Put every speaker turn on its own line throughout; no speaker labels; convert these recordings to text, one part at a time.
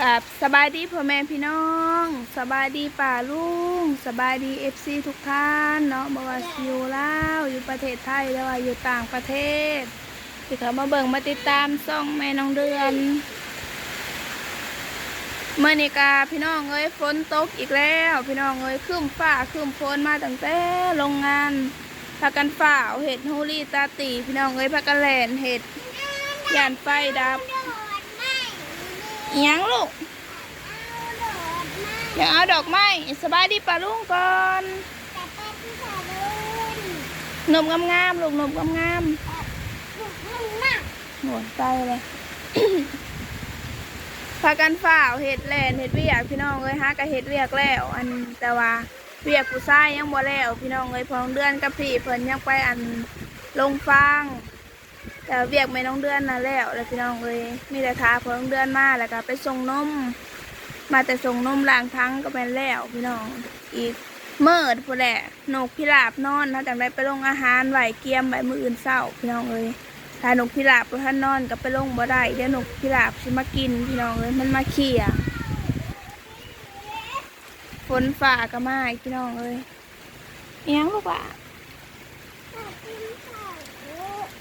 กับสบายดีพ่อแม่พี่น้อง สบายดีป่าลุงสบายดีเอฟซีทุกท่านเนาะบ่ว่าสิอยู่ลาวอยู่ประเทศไทยหรือว่าอยู่ต่างประเทศที่เขามาเบิ่งมาติดตามซ่องแม่น้องเดือนเมื่อนี้กาพี่น้องเอ้ยฝนตกอีกแล้ว พี่น้องเอ้ยครึ้มฟ้าครึ้มฝนมาตั้งแต่โรงงานพากันฝ่าวเห็ดฮูลี่ตาตีพี่น้องเอ้ยพากันแหลนเห็ดยานไฟดับ ยังลูกอยากเอาดอกไม้สบายดีป่ะลุงก่อนหนมงามๆลูกหนมงามๆหนวดใจเลยพากันฝ่าวเห็ดแลนเห็ดเวียกพี่น้องเอ้ยฮะกับเห็ดเวียกแล้ว อันแต่ว่าเวียกผู้ชายยังบ่แล้ว พี่น้องเอ้ยพอน้องเดือนกับพี่เพิ่นยังไปอันลงฟาง แต่เวียกไม่น้องเดือนน่ะแล้วแล้วพี่น้องเอ้ยมีแต่ทาพอน้องเดือนมาแล้วก็ไปส่งนมมาแต่ส่งนมล้างทั้งก็เป็นแล้วพี่น้อง อีกเมื่อพูนแหละนกพิราบนอนถ้าจังได้ไปลงอาหารไหวเกียมไหวมืออื่นเศร้าพี่น้องเอ้ยถ้านกพิราบบ่ท่านนอนก็ไปลงบ่ได้เดี๋ยวนกพิราบสิมากินพี่น้องเอ้ยมันมาเขี่ยฝนฝ่าก็มาพี่น้องเอ้ยเอียงลูกอะ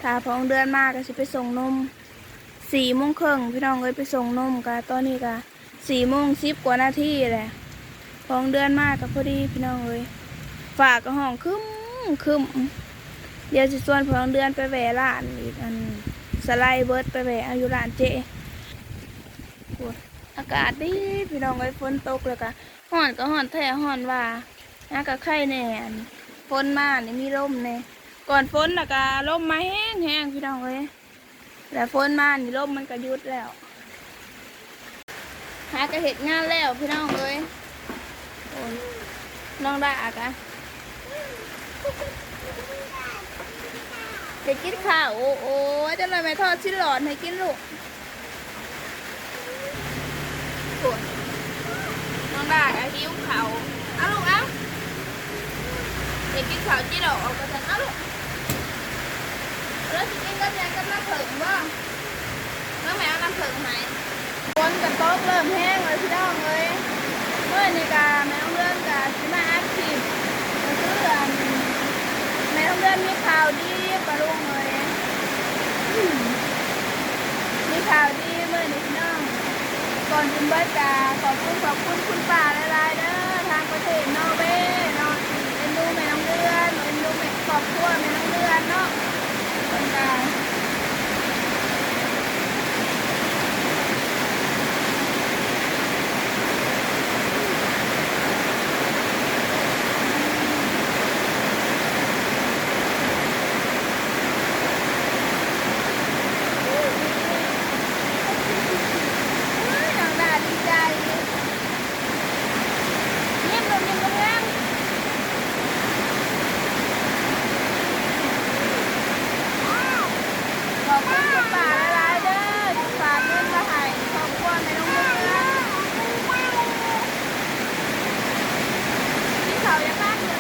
ถ้าพองเดือนมากก็สิไปส่งนมสี่โมงครึ่งพี่น้องเอ้ยไปส่งนมกะตอนนี้กะสี่โมงสิบกว่านาทีแหละพองเดือนมากก็พอดีพี่น้องเอ้ยฝากกระห้องคึมคึมเดี๋ยวสิส่วนพองเดือนไปแหวะร้านอีกอันสไลด์เบิร์ดไปแหวะอายุร้านเจอากาศดีพี่น้องเอ้ยฝนตกเลยกะห่อนก็ห่อนแท้ห่อนว่าอากาศไข่แน่อันฝนมานี่มีลมแน่ ก่อนฝนน่ะก็ลมมาแห้งแห้งพี่น้องเอ้ยแล้วฝนมานี่ลมมันก็ยุดแล้วหากระเห็ดงานแล้วพี่น้องเอ้ยน้องได้อะกะเด็กกินข้าวโอ้โอ้จะเลยไม่ทอดชิ้นหลอดให้กินลูกน้องได้อะหิวข้าวเอาลูกเอาเด็กกินข้าวจีดอกเอากระสันเอาลูก แล้วสิกินก็ยังกับน้ำผึ้งบ่น้องแมวน้ำผึ้งไหมฝนกับโต๊ะเริ่มแห้งเลยพี่น้องเลยเมื่อนี่กาแม่ต้องเลื่อนกาสิมาอัดคลิปก็คืออันแม่ต้องเลื่อนมีข่าวดีปะลุงเลยมีข่าวดีเมื่อนี่พี่น้องก่อนจินเบิร์ดกาขอบคุณขอบคุณคุณป้าหลายๆเด้อทางประเทศนอร์เวย์เนาะที่เอ็นดูแม่น้องเดือนเอ็นดูแม่ครอบครัวแม่น้องเดือนเนาะ คนกลางน้องดาดีใจเงียบลงเงียบลงแล้ว ขอบคุณคุณป่าหลายๆเด้อที่ฝากเงินมาให้ครอบครัวแม่น้องเดือนที่เขายังมากเลย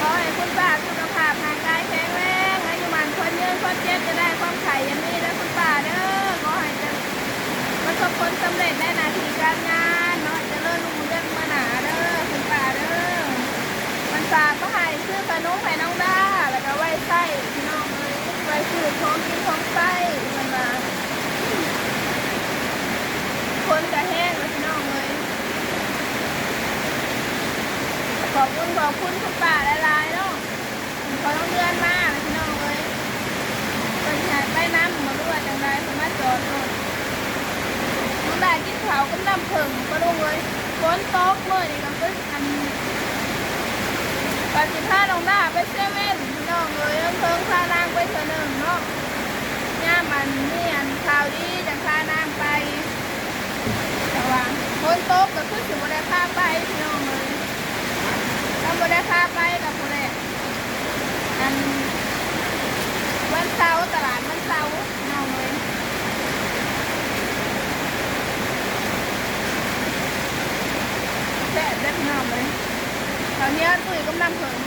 ขอให้คุณป้าสุขภาพร่างกายแข็งแรงอายุมันคนยืนคนเจ็บจะได้ความไข่อยังนี้นะคุณป้าเด้อขอให้จะประสบผลสำเร็จในหน้าที่การงานเนาะเจะเลื่อนรุ่งเรืองมาหนาเด้อคุณป้าเด้อ มันฝากก็ให้ซื้อขนมให้น้องด้าแล้วก็ไว้ไส้พี่น้องเลยไว้ซื้อของกินของไส้มันมาคนกระแห้งเลยพี่น้องเลยข อบคุณขอบคุณคุณป้าหลายๆเนาะขอต้องเดือนมากพี่น้องเลยเป็นหายไปน้ำมาด้วยจังไรสามารถจอดรถน้องด้ากินข้าวกับน้ำผึ้งก็ลงเลยฝนตกเลยนี่ก็เป็นอันปฏิภาณลงหน้าไปเซเว่นพี่น้องเลยต้องเพิ่งพานางไปเถอะหนึ่งเนาะย่ามันนี่อันข่าวดีจังพานางไปแต่ว่าคนโต๊ะก็คือสิบได้พาไปพี่น้องเลย ต้องบได้พาไปกับคนแรกอันวันเสาร์ตลาดวันเสาร์น้องเลยแซ่บได้พี่น้องเลยตอนนี้ตุ้ยกำลังเพิ่ง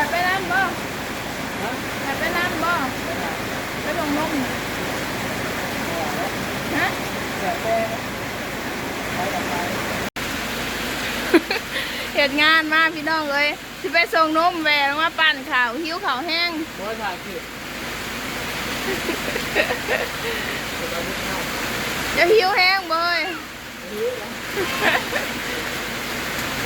อยไปนั่นบ่
ป
ล่ไปนั่นบ่ไปลงนมฮะเหตุงานมากพี่น้องเลยสิไปส่งนมแหวงว่าปั่นข่าวหิ้วข่าวแห้ง
โอ้ายคิป
จะหิ้วแห้งเบย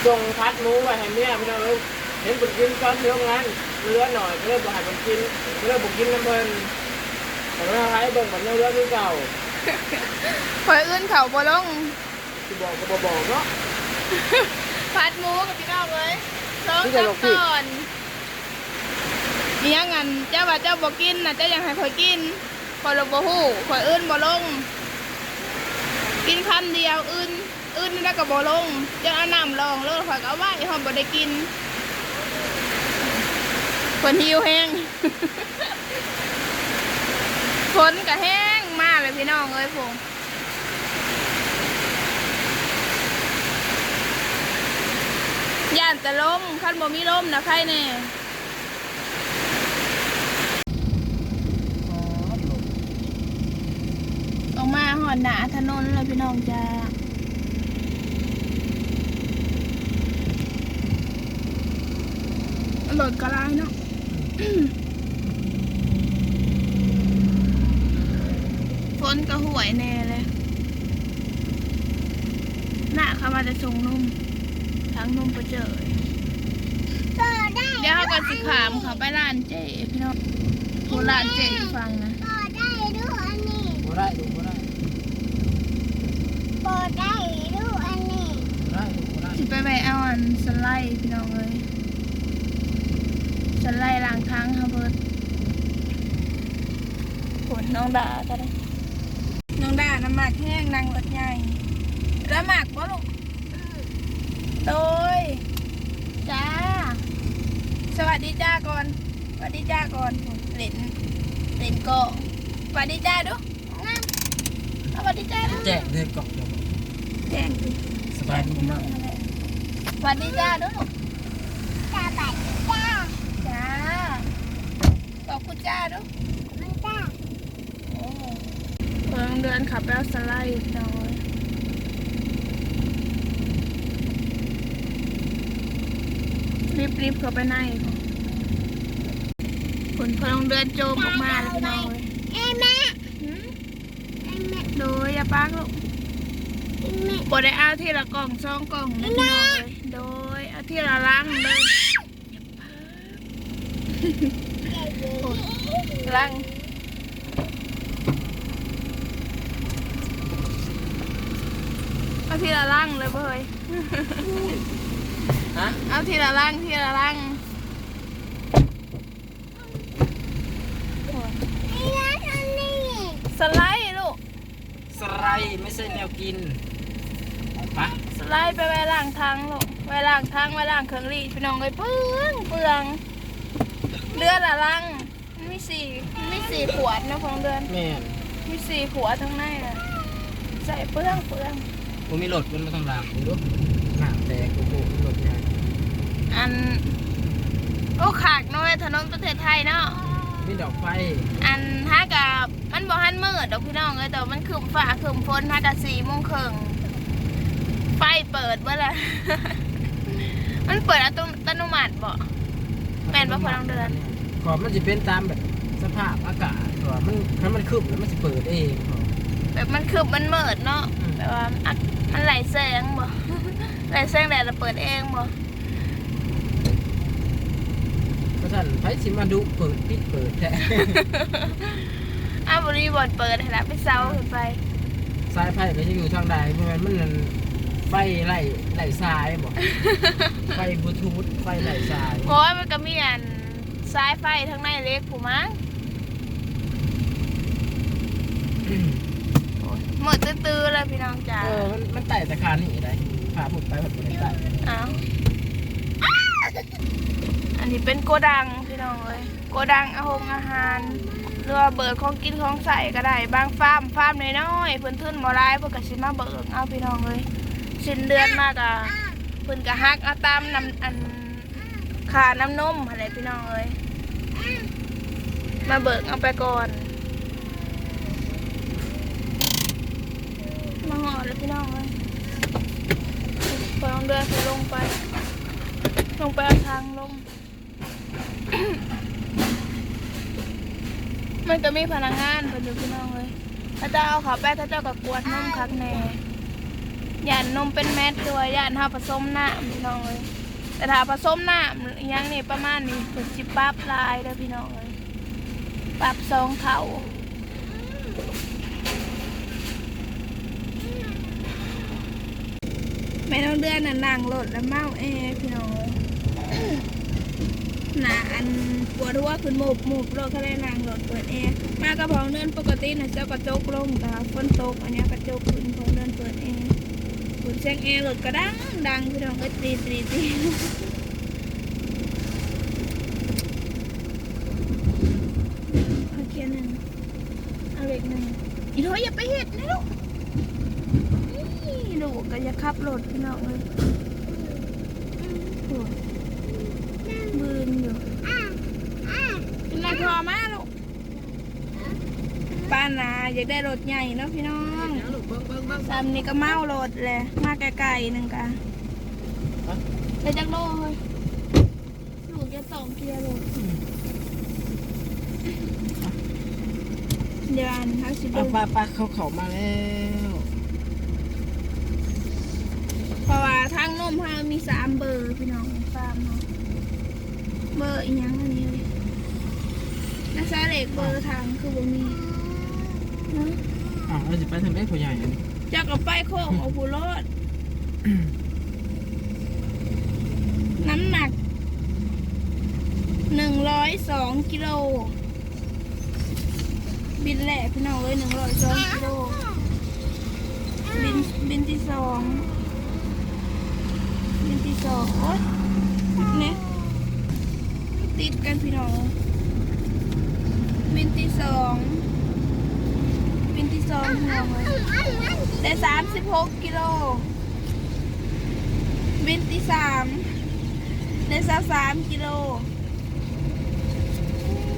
ส่งพัดมูไว้ให้เมียพี่น้องเลย เห็นบุญกินตอนเที่ยวงานเรือหน่อยก็เลยบอกให้บุญกินก็เลยบุญกินน้ำเพิ่นแต่ว่าให้เบิ่งแบบเรือคือเก่า
คอยอื่นเขาบ่ลง
ที่บอกก็บ่บอกเนาะ
พัดหมูกับพี่น้องเลยสอง
ที่จะ
สาม
ลงผิด
ตอนนี่ยังงันเจ้าว่าเจ้าบ่กินนะเจ้ายังให้คอยกินคอยลงบ่ฮู้คอยอื่นบ่ลง กินคำเดียวอื่นอื่นนี่ได้ก็บ่ลงจังเอาน้ำลองแล้วคอยก็เอาไว้หอมบ่ได้กิน คนหิวแห้งฝนก็แห้งมากเลยพี่น้องเอ้ยพงย่านแต่ลมคันบ่มีล้มนะใครแน่ออกมาหอดหนาถนนเลยพี่น้องจ้ารถก็ร้ายเนาะ ฝนก็ห่วยแน่เลย หน้าเขามาจะส่งนุ่ม ทั้งนุ่มไปเจอเดี๋ยวเขาก็สิขามเขาไปร้านเจ๊พี่น้องโบร้านเจ๊อยู่ฟังนะ
บ่ได้ดูบ่ได้บ่ได้บ่ได้ดูบ่ได้
สิไปไปเอาอันสไลด์พี่น้องเลย สไลด์ล้างทางเขาเบิดผลน้องด่าก็ได้น้องด่าน้ำหมากแห้งนางรถใหญ่แล้วหมากบ่ลูกโดยจ้า สวัสดีจ้าก่อน สวัสดีจ้าก่อนเล่นเล่นกองสวัสดีจ้าดูสวัสดีจ้าดู
แจกเดือนกล่องเดียว
แจ้งดิ
สบายดีมาก
สวัสดีจ้าดูจ้าจ้า ขอบคุณจ้าดูโอ้เพิ่งเดือนขับแล้วสไลด์น้อยรีบรีบๆเข้าไปในผลพลงเดือนโจมออกมาแล้วพี่น้องเลยหืมโดยอย่าปากลูกบดได้เอาทีละกล่องสองกล่องเลยพี่น้องเลยโดยเอาทีละลังเลย ลังเอาทีละลังเลยเบย
ฮะ
เอาทีละลังทีละลังสไลด์ลูก
สไลด์ไม่ใช่แนวกินปะ
สไลด์ไปไว้ล่างทางลูกไว้ล่างทางไว้ล่างเครื่องรีดพี่น้องเลยเปลืองเปลืองเดือนละลังมันมี สี่มันมีสี่ขวดนะพองเดือน
แม่น
มีสี่ขวดทั้งในน่ะใส่เปลืองเปลือง
ผมมีรถมันมาทางหลังดูหนังแตกโอ้โหรถใหญ่
อันโอ้ขากน้อยถนนประเทศไทยเนาะ
มีดอกไฟ
อันฮักกับมันบอกฮันมืดดอกพี่น้องเลยแต่ว่ามันคืมฟ้าคืมฝนฮักกับสี่โมงครึ่งไฟเปิดเมื่อไร มันเปิดอัตอัตโนมัติบ่ แม่นบ่พอน้องเดือน
ก่อนมันจะเป็นตามแบบ สภาพอากาศก่อนมันถ้ามันขึ้นแล้วมันจะเปิดเองก่อน
แบบมันคืบมันมืดเนาะ
อืม
แบบว่าอัดมันไหลแสงบ่ไหลแสงแดดเราเปิดเองบ่
เพราะฉะนั้นไฟสิมาดูเปิดปิดเปิดแท้
อ้าวบริบทเปิดให้ละไปเซาขึ้นไป
สายไฟก็จะอยู่ทางใดเพราะมันมันนั่นไฟไล่ไล่สายบ่ ไฟบลูทูธไฟไล่สาย
เพราะว่ามันก็มีอันสายไฟทั้งในเล็กผู้มั้ง โอ้ยมืดตื้อๆเลยพี่น้องจ๋า
เออมันมันไต่ตะคานนี่ได้พาผมไปแบบนี้ไต่
อ้าวอันนี้เป็นโกดังพี่น้องเลยโกดังอาหงอาหารหรือว่าเบิกของกินของใส่ก็ได้บางฟาร์มฟาร์มน้อยๆเพิ่นทุนบ่ร้ายเพิ่นก็สิมาเบิกเอาพี่น้องเลยสิ้นเดือนมากอะเพิ่นก็ฮักเอาตามน้ำอันค่าน้ำนมอะไรพี่น้องเลยมาเบิกเอาไปก่อนมาห่อ แล้วพี่น้องเลยพอลงเดือนไปลงไป ลงไปเอาทางลง มันก็มีพนักงานเพิ่นอยู่พี่น้องเลยถ้าเจ้าเอาขาไปถ้าเจ้าก็กวดนมคักแน่ย่านนมเป็นแมทด้วยย่านเฮาผสมหน้ำพี่น้องเลยแต่ถ้าผสมหน้ำอหยังนี่ประมาณนี้เพิ่นสิปรับลายเด้อพี่น้องเลยปรับสองเท่าแม่น้องเดือนน่ะนั่งรถแล้วเมาแอพี่น้องเอ้ยหนาอันปวดหัวขึ้นหมูบหมูบรถเขาเลยนางรถเปิดแอร์มากระพองเดินปกตินะเจ้ากระจกลงแต่ฝนตกอันเนี้ยกระจกขึ้นพองเดินเปิดแอร์ขุนเสียงแอร์รถก็ดังดังพี่น้องก็ตีตีตีเอาเขียนหนึ่งเอาเลขหนึ่งอีโถอย่าไปเห็ดนะลูก ลูกก็อย่าขับรถพี่น้องเลยโอ้ยบืนอยู่กินอะไรพอมาลูกป้านาอยากได้รถใหญ่เนาะพี่น้อง
ยังลูกเบิ้งเบิ้งเบิ้ง
ซ้ำนี่ก็เมารถเลยมาไกลๆหนึ่งกะไปจักโลเฮ้ยลูกจะสองเกียร์ลูกเดี๋ยวอันเขาสิ
อะ
เบิ่ง
ป้าป้าเขาเขามาแล้ว
เพราะว่าทางน มเขามีสามเบอร์พี่น้องฟาร์มเขาเบอร์อีกยังอันนี้เลยนักซาเล็กเบอร์ทางคือบ่มีเนาะ
อะเราจะไปทำไมผู้ใหญ่อันนี้
เจากกับไปโค้งเอาผู้รอดน้ำหนักหนึ่งร้อยสองกิโล บินแหลกพี่น้องเลยหนึ่งร้อยสองกิโลบินบินที่สอง บินที่สองโอ๊ยเนี่ยติดกันพี่น้องบินที่สองบินที่สองพี่น้องเลยได้สามสิบหกกิโลบินที่สามได้สาสามกิโล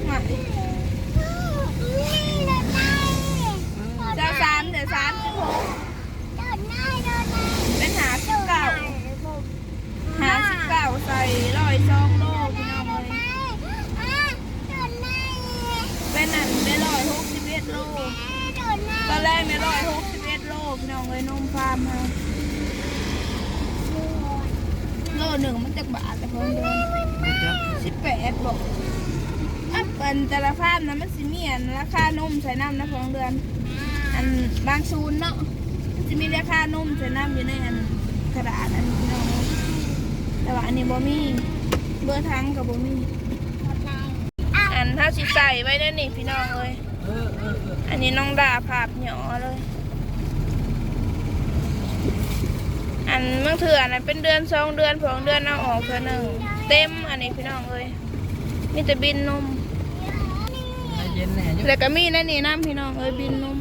มาเจ้าสามเดี๋ยวสามสิบหกเป็นหาสิบเก้า หาสิบเก้าใส่ร้อยสองโลพี่น้องเลยเป็นนั่นได้ร้อยหกสิบเอ็ดโลตอนแรกในร้อยหกสิบเอ็ดโลพี่น้องเลยนมฟาร์มมาโลหนึ่งมันจะบาทแต่พอเดือนสิบแปดบอกอันเป็นแต่ละฟาร์มนะมันสิมีอันราคานมใส่น้ำนะพองเดือน อันบางซูนเนาะจะมีราคานมใส่น้ำอยู่ในอันกระดาษอันนี้ แต่ว่าอันนี้บ่มีเบอร์ทั้งกับบ่มีอันถ้าสิใส่ไว้ได้นี่พี่น้องเลย
เออเออเออ
อันนี้น้องดาภาพหยอเลย อันเมื่อเถื่อนะเป็นเดือนสองเดือนสองเดือนเอาออกเถื่อหนึ่งเต็มอันนี้พี่น้องเลยมีแต่บินนม
ใจเย็นแน่อยุ่
แล้วก็มีนั่นนี่น้ำพี่น้องเอ้ยบินนม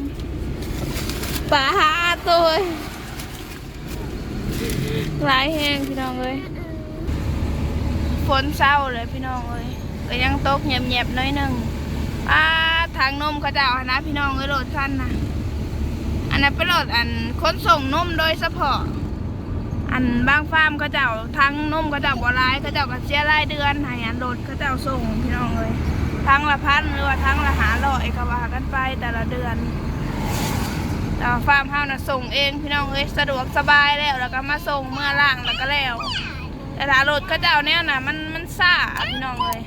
ป่าหาตัวเอ้ยหลายแห้งพี่น้องเอ้ย ฝนเศร้าเลยพี่น้องเอ้ยก็ยังตกเงียบๆน้อยหนึ่งอ่าทางนมเขาจะเอานะพี่น้องเอ้ยโหลดสั้นนะอันนั้นเป็นโหลดอันขนส่งนมโดยเฉพาะอันบางฟาร์มเขาจะเจ้าทั้งนมเขาเจ้าบ่ร้ายเขาเจ้าก็เสียรายเดือนให้อันโหลดเขาเจ้าส่งพี่น้องเลยทั้งละพันหรือว่าทั้งละหาร้อยก็ว่ากันไปแต่ละเดือนแต่ฟาร์มเฮาน่ะส่งเองพี่น้องเอ้ยสะดวกสบายแล้วแล้วก็มาส่งเมื่อล่างแล้วก็แล้ว แต่ถ้ารถเขาเจ้าแนวน่ะมันมันซ่าพี่น้องเลย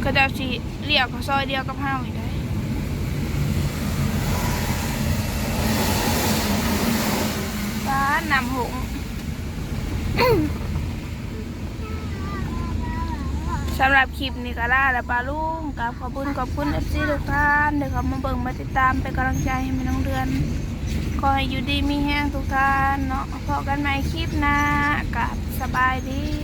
เขาจ้าสิเลี้ยวเขาซอยเดียวกับเฮาอีกได้ฟ้านำหงสำหรับคลิปนี้ก็ล่าแล้วปลาลุงกับขอบคุณขอบคุณเอฟซีทุกท่านเดี๋ยวเขามาเบิ่งมาติดตามเป็นกำลังใจให้มีน้องเดือน ขอให้อยู่ดีมีแห้งทุกท่านเนาะพบกันใหม่คลิปหน้ากับสบายดี